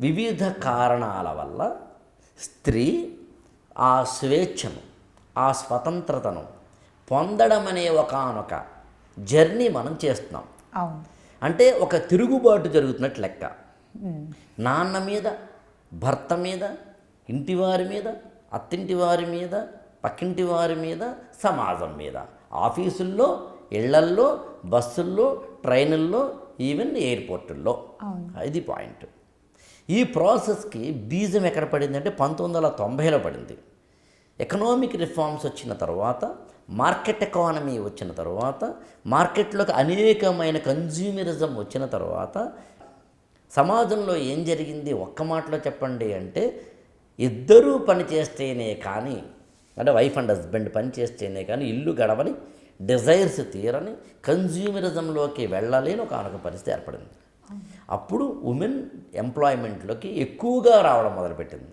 వివిధ కారణాల వల్ల స్త్రీ ఆ స్వేచ్ఛను ఆ స్వతంత్రతను పొందడం అనే ఒకనొక జర్నీ మనం చేస్తున్నాం. అంటే ఒక తిరుగుబాటు జరుగుతున్నట్టు లెక్క. నాన్న మీద భర్త మీద ఇంటివారి మీద అత్తింటి వారి మీద పక్కింటి వారి మీద సమాజం మీద. ఆఫీసుల్లో ఇళ్ళల్లో బస్సుల్లో ట్రైనుల్లో ఈవెన్ ఎయిర్పోర్టుల్లో. ఇది పాయింట్. ఈ ప్రాసెస్కి బీజం ఎక్కడ పడిందంటే పంతొమ్మిది వందల తొంభైలో పడింది. ఎకనామిక్ రిఫార్మ్స్ వచ్చిన తర్వాత మార్కెట్ ఎకానమీ వచ్చిన తర్వాత మార్కెట్లోకి అనేకమైన కన్జ్యూమరిజం వచ్చిన తర్వాత సమాజంలో ఏం జరిగింది? ఒక్క మాటలో చెప్పండి అంటే ఇద్దరూ పని చేస్తేనే కానీ అంటే వైఫ్ అండ్ హస్బెండ్ పని చేస్తేనే కానీ ఇల్లు గడవని డిజైర్స్ తీరని కన్జ్యూమరిజంలోకి వెళ్ళలేని ఒక పరిస్థితి ఏర్పడింది. అప్పుడు ఉమెన్ ఎంప్లాయ్మెంట్లోకి ఎక్కువగా రావడం మొదలుపెట్టింది.